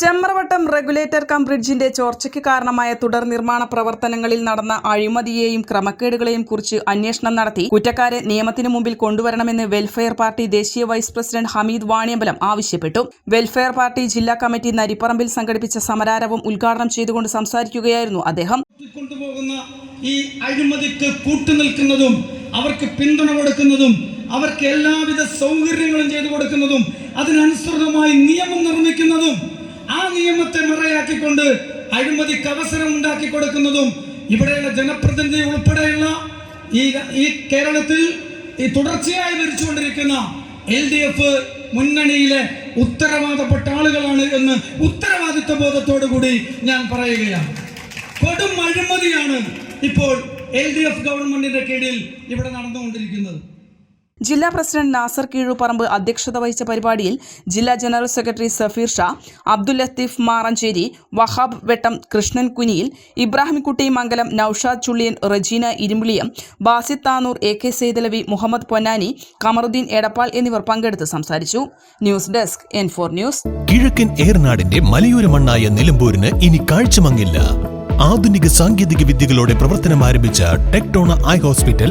Chamravattam regulator cum ബ്രിഡ്ജിന്റെ ചോർച്ചയ്ക്ക് കാരണമായ തുടർ നിർമ്മാണ പ്രവർത്തനങ്ങളിൽ നടന്ന അഴിമതിയെയും ക്രമക്കേടുകളെയും കുറിച്ച് അന്വേഷണം നടത്തി. കുറ്റക്കാരെ നിയമത്തിന് മുമ്പിൽ കൊണ്ടുവരണമെന്ന് വെൽഫെയർ പാർട്ടി ദേശീയ വൈസ് പ്രസിഡന്റ് ഹമീദ് വാണിയമ്പലം ആവശ്യപ്പെട്ടു. വെൽഫെയർ പാർട്ടി ജില്ലാ കമ്മിറ്റി നരിപ്പറമ്പിൽ സംഘടിപ്പിച്ച സമരാരവം ഉദ്ഘാടനം ചെയ്തുകൊണ്ട് സംസാരിക്കുകയായിരുന്നു അദ്ദേഹം. ഈ അഴിമതിക്ക് കൂട്ടുനിൽക്കുന്നതും അവർക്ക് പിന്തുണ കൊടുക്കുന്നതും അവർക്ക് എല്ലാവിധ സൗകര്യങ്ങളും ചെയ്തു കൊടുക്കുന്നതും അതിനനുസൃതമായി നിയമം നിർമ്മിക്കുന്ന നിയമത്തെ മറയാക്കിക്കൊണ്ട് അഴിമതിക്ക് അവസരം ഉണ്ടാക്കി കൊടുക്കുന്നതും ഇവിടെയുള്ള ജനപ്രതിനിധി ഉൾപ്പെടെയുള്ള ഈ ഈ കേരളത്തിൽ ഈ തുടർച്ചയായി ഭരിച്ചുകൊണ്ടിരിക്കുന്ന എൽ ഡി എഫ് മുന്നണിയിലെ ഉത്തരവാദപ്പെട്ട ആളുകളാണ് എന്ന് ഉത്തരവാദിത്വ ബോധത്തോടു കൂടി ഞാൻ പറയുകയാണ്. കൊടും അഴിമതിയാണ് ഇപ്പോൾ എൽ ഡി എഫ് ഗവൺമെന്റിന്റെ കീഴിൽ ഇവിടെ നടന്നുകൊണ്ടിരിക്കുന്നത്. ജില്ലാ പ്രസിഡന്റ് നാസർ കീഴുപറമ്പ് അധ്യക്ഷത വഹിച്ച പരിപാടിയിൽ ജില്ലാ general secretary Safeer Shah Abdul Latheef Maranchery Wahab Vettam Krishnan Kuniyil Ibrahimkutty Mangalam Noushad Chulliyan Rajeena Irumbiliyam Basid Tanur A K Saidalavi Muhammad Ponnani Kamaruddin Edappal എന്നിവർ പങ്കെടുത്ത് സംസാരിച്ചു. News desk N four news. കിഴക്കൻ ഏർനാടിന്റെ മലയോര മണ്ണായ നിലമ്പൂരിന് ഇനി കാഴ്ചമങ്ങില്ല. ആധുനിക സാങ്കേതിക വിദ്യകളോടെ പ്രവർത്തനം ആരംഭിച്ച ടെക്ടോണ ഐ ഹോസ്പിറ്റൽ